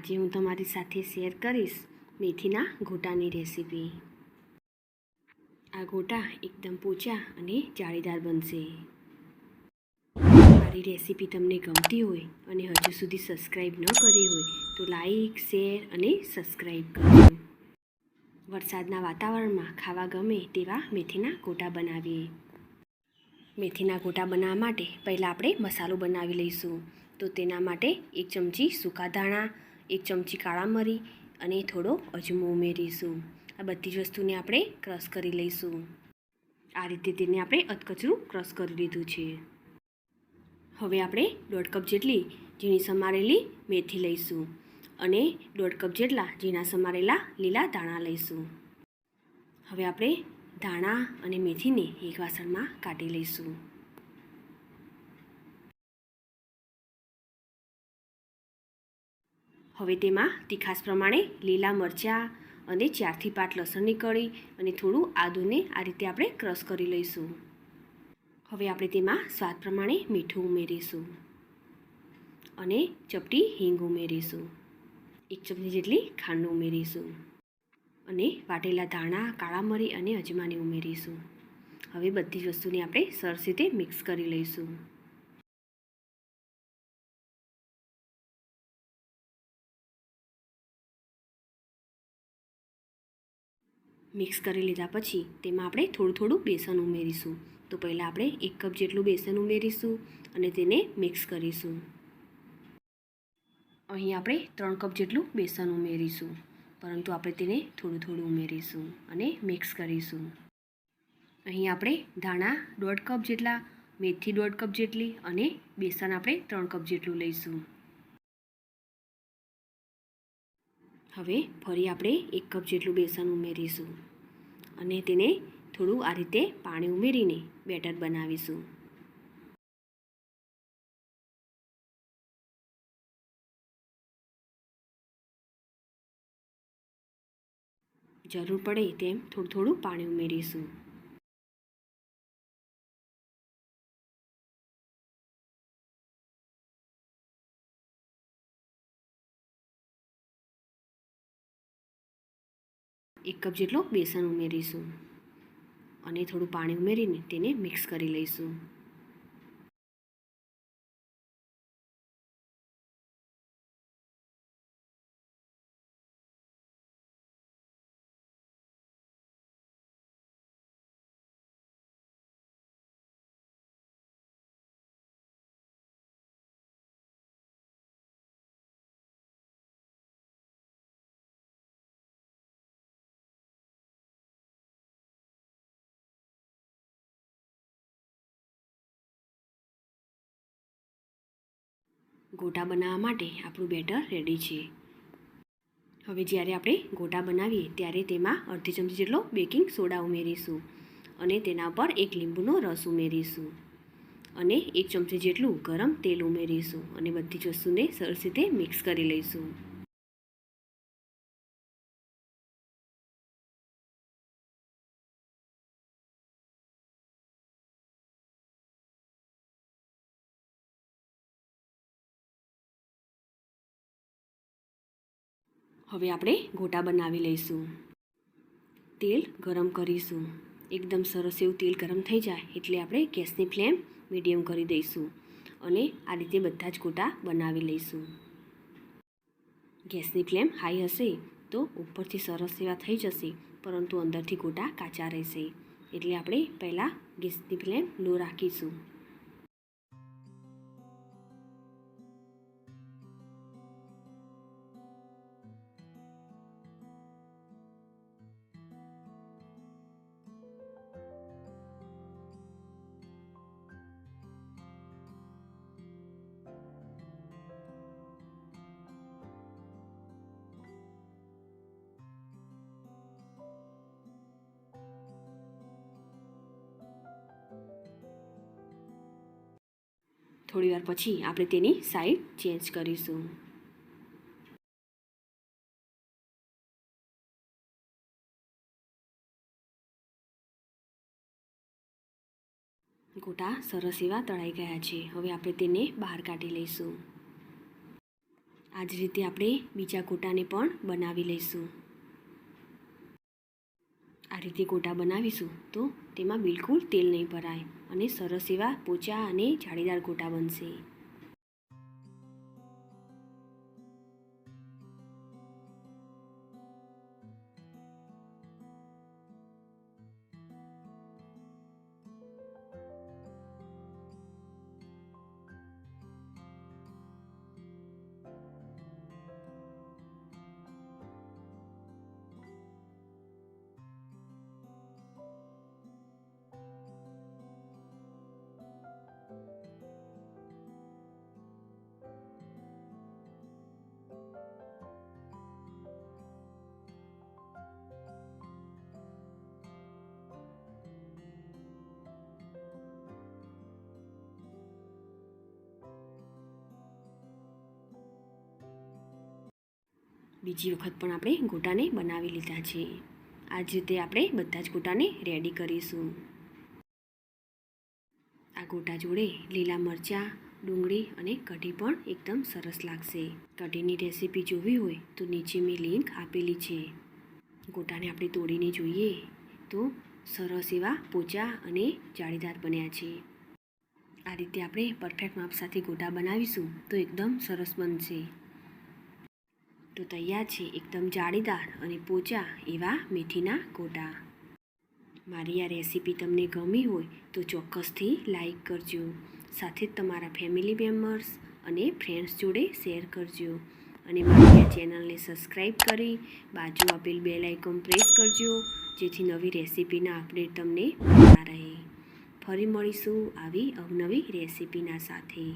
આજે હું તમારી સાથે શેર કરીશ મેથીના ગોટાની રેસીપી. આ ગોટા એકદમ પોચા અને જાળીદાર બનશે. મારી રેસીપી તમને ગમતી હોય અને હજુ સુધી સબસ્ક્રાઈબ ન કરી હોય તો લાઈક, શેર અને સબસ્ક્રાઈબ કરો વરસાદના વાતાવરણમાં ખાવા ગમે તેવા મેથીના ગોટા બનાવીએ. મેથીના ગોટા બનાવવા માટે પહેલાં આપણે મસાલો બનાવી લઈશું. તો તેના માટે એક ચમચી સૂકા ધાણા એક ચમચી કાળા મરી અને થોડો અજમો ઉમેરીશું. આ બધી જ વસ્તુને આપણે ક્રશ કરી લઈશું. આ રીતે તેને આપણે અધકચરું ક્રશ કરી લીધું છે. હવે આપણે દોઢ કપ જેટલી ઝીણી સમારેલી મેથી લઈશું અને દોઢ કપ જેટલા ઝીણા સમારેલા લીલા ધાણા લઈશું. હવે આપણે ધાણા અને મેથીને એક વાસણમાં કાઢી લઈશું. હવે તેમાં તીખાસ પ્રમાણે લીલા મરચાં અને ચારથી પાંચ લસણની કળી અને થોડું આદુને આ રીતે આપણે ક્રશ કરી લઈશું. હવે આપણે તેમાં સ્વાદ પ્રમાણે મીઠું ઉમેરીશું અને ચપટી હિંગ ઉમેરીશું. એક ચમચી જેટલી ખાંડ ઉમેરીશું અને વાટેલા ધાણા, કાળા મરી અને અજમાને ઉમેરીશું. હવે બધી જ વસ્તુને આપણે સરસ રીતે મિક્સ કરી લઈશું. મિક્સ કરી લીધા પછી તેમાં આપણે થોડું થોડું બેસન ઉમેરીશું. તો પહેલાં આપણે એક કપ જેટલું બેસન ઉમેરીશું અને તેને મિક્સ કરીશું. અહીં આપણે ત્રણ કપ જેટલું બેસન ઉમેરીશું. પરંતુ આપણે તેને થોડું થોડું ઉમેરીશું અને મિક્સ કરીશું. અહીં આપણે ધાણા દોઢ કપ જેટલા, મેથી દોઢ કપ જેટલી અને બેસન આપણે ત્રણ કપ જેટલું લઈશું. હવે ફરી આપણે એક કપ જેટલું બેસન ઉમેરીશું અને તેને થોડું આ રીતે પાણી ઉમેરીને બેટર બનાવીશું. જરૂર પડે તેમ થોડું થોડું પાણી ઉમેરીશું. એક કપ જેટલો બેસન ઉમેરીશું અને થોડું પાણી ઉમેરીને તેને મિક્સ કરી લઈશું. ગોટા બનાવવા માટે આપણું બેટર રેડી છે. હવે જ્યારે આપણે ગોટા બનાવીએ ત્યારે તેમાં અડધી ચમચી જેટલો બેકિંગ સોડા ઉમેરીશું અને તેના પર એક લીંબુનો રસ ઉમેરીશું અને એક ચમચી જેટલું ગરમ તેલ ઉમેરીશું અને બધી જ વસ્તુને સરસ રીતે મિક્સ કરી લઈશું. હવે આપણે ગોટા બનાવી લઈશું. તેલ ગરમ કરીશું. એકદમ સરસ એવું તેલ ગરમ થઈ જાય એટલે આપણે ગેસની ફ્લેમ મીડિયમ કરી દઈશું અને આ રીતે બધા જ ગોટા બનાવી લઈશું. ગેસની ફ્લેમ હાઈ હશે તો ઉપરથી સરસ એવા થઈ જશે, પરંતુ અંદરથી ગોટા કાચા રહેશે. એટલે આપણે પહેલાં ગેસની ફ્લેમ લો રાખીશું. થોડી વાર પછી આપણે તેની સાઈડ ચેન્જ કરીશું. ગોટા સરસ એવા તળાઈ ગયા છે. હવે આપણે તેને બહાર કાઢી લઈશું. આ જ રીતે આપણે બીજા ગોટાને પણ બનાવી લઈશું. આ રીતે ગોટા બનાવીશું તો તેમાં બિલકુલ તેલ નહીં ભરાય અને સરસ એવા પોચા અને જાળીદાર ગોટા બનશે. બીજી વખત પણ આપણે ગોટાને બનાવી લીધા છે. આ જ રીતે આપણે બધા જ ગોટાને રેડી કરીશું. આ ગોટા જોડે લીલા મરચાં, ડુંગળી અને કઢી પણ એકદમ સરસ લાગશે. કઢીની રેસીપી જોવી હોય તો નીચે મેં લિંક આપેલી છે. ગોટાને આપણે તોડીને જોઈએ તો સરસ એવા પોચા અને જાળીદાર બન્યા છે. આ રીતે આપણે પરફેક્ટ માપ સાથે ગોટા બનાવીશું તો એકદમ સરસ બનશે. તો તૈયાર છે એકદમ જાળીદાર અને પોચા એવા મેથીના ગોટા. મારી આ રેસીપી તમને ગમી હોય તો ચોક્કસથી લાઈક કરજો. સાથે જ તમારા ફેમિલી મેમ્બર્સ અને ફ્રેન્ડ્સ જોડે શેર કરજો. અને મારી આ ચેનલને સબસ્ક્રાઈબ કરી બાજુ આપેલ બેલ આઇકોન પ્રેસ કરજો, જેથી નવી રેસીપીના અપડેટ તમને મળતા રહે. ફરી મળીશું આવી અવનવી રેસીપીના સાથે.